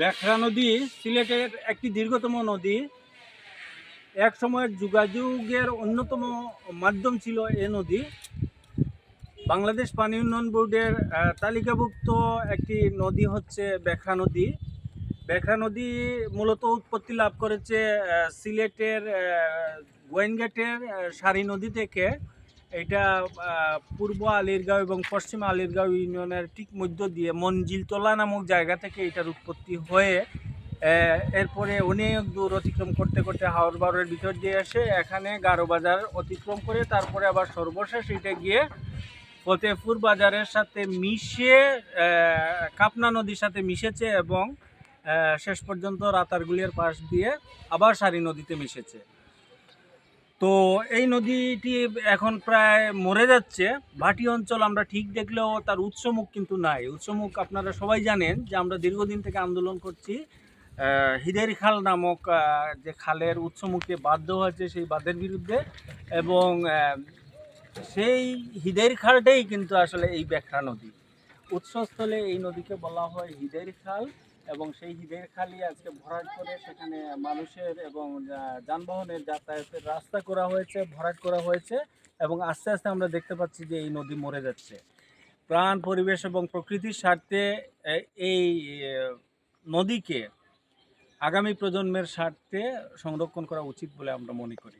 ব্যাখরা নদী সিলেটের একটি দীর্ঘতম নদী। এক সময়ের যোগাযোগের অন্যতম মাধ্যম ছিল এ নদী। বাংলাদেশ পানি উন্নয়ন বোর্ডের তালিকাভুক্ত একটি নদী হচ্ছে ব্যাখরা নদী। ব্যাখরা নদী মূলত উৎপত্তি লাভ করেছে সিলেটের আহ, গোয়েনঘাটের সারি নদী থেকে। এটা পূর্ব আলিরগাঁও এবং পশ্চিম আলিরগাঁও ইউনিয়নের ঠিক মধ্য দিয়ে মঞ্জিলতলা নামক জায়গা থেকে এটার উৎপত্তি হয়ে এরপরে অনেক দূর অতিক্রম করতে করতে হাওড় ভিতর দিয়ে এসে এখানে গারো বাজার অতিক্রম করে তারপরে আবার সর্বশেষ এটা গিয়ে ফতেপুর বাজারের সাথে মিশে কাপনা নদীর সাথে মিশেছে এবং শেষ পর্যন্ত রাতারগুলির পাশ দিয়ে আবার সারি নদীতে মিশেছে। তো এই নদীটি এখন প্রায় মরে যাচ্ছে। ভাটি অঞ্চল আমরা ঠিক দেখলেও তার উৎসমুখ কিন্তু নাই। উৎসমুখ আপনারা সবাই জানেন যে আমরা দীর্ঘদিন থেকে আন্দোলন করছি। হিদের খাল নামক যে খালের উৎসমুখে দেওয়া হয়েছে সেই বাঁধের বিরুদ্ধে এবং সেই হিদের খালটাই কিন্তু আসলে এই ব্যাখ্যা নদী। উৎসস্থলে এই নদীকে বলা হয় হিদের খাল এবং সেই হিদের খালই আজকে ভরাট করে সেখানে মানুষের এবং যানবাহনের যাতায়াতের রাস্তা করা হয়েছে, ভরাট করা হয়েছে এবং আস্তে আস্তে আমরা দেখতে পাচ্ছি যে এই নদী মরে যাচ্ছে। প্রাণ, পরিবেশ এবং প্রকৃতির স্বার্থে এই নদীকে আগামী প্রজন্মের স্বার্থে সংরক্ষণ করা উচিত বলে আমরা মনে করি।